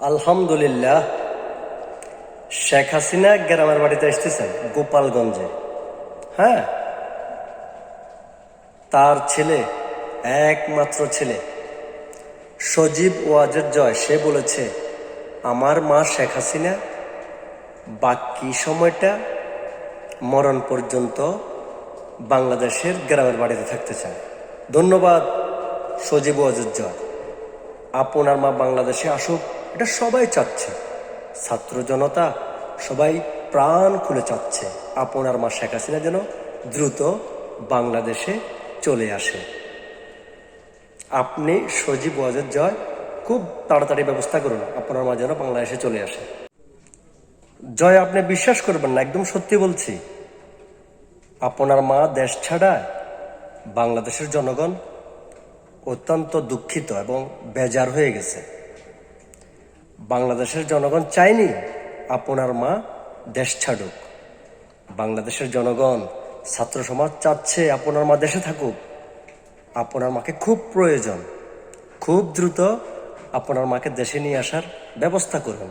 আলহামদুলিল্লাহ, শেখ হাসিনা গ্রামের বাড়িতে এসতেছেন গোপালগঞ্জে। হ্যাঁ? তার ছেলে, একমাত্র ছেলে। সজীব ওয়াজের জয়, সে বলেছে, আমার মা শেখ হাসিনা, বাকি সময়টা মরণ পর্যন্ত বাংলাদেশের গ্রামের বাড়িতে থাকতে চায়। ধন্যবাদ, সজীব ওয়াজের জয়। আপনার মা বাংলাদেশে আসুক। এটা সবাই চাচ্ছে। ছাত্র জনতা সবাই প্রাণ খুলে চাচ্ছে আপনার মা শেখ হাসিনা যেন দ্রুত বাংলাদেশে চলে আসে। আপনি সজীব ওয়াজের জয়, খুব তাড়াতাড়ি ব্যবস্থা করুন আপনার মা যেন বাংলাদেশে চলে আসে। জয়, আপনি বিশ্বাস করবেন না, একদম সত্যি বলছি। আপনার মা দেশ ছাড়া বাংলাদেশের জনগণ অত্যন্ত দুঃখিত এবং বেজার হয়ে গেছে। বাংলাদেশের জনগণ চায়নি আপনার মা দেশ ছাড়ুক। বাংলাদেশের জনগণ, ছাত্র সমাজ চাচ্ছে আপনার মা দেশে থাকুক। আপনার মাকে খুব প্রয়োজন। খুব দ্রুত আপনার মাকে দেশে নিয়ে আসার ব্যবস্থা করুন।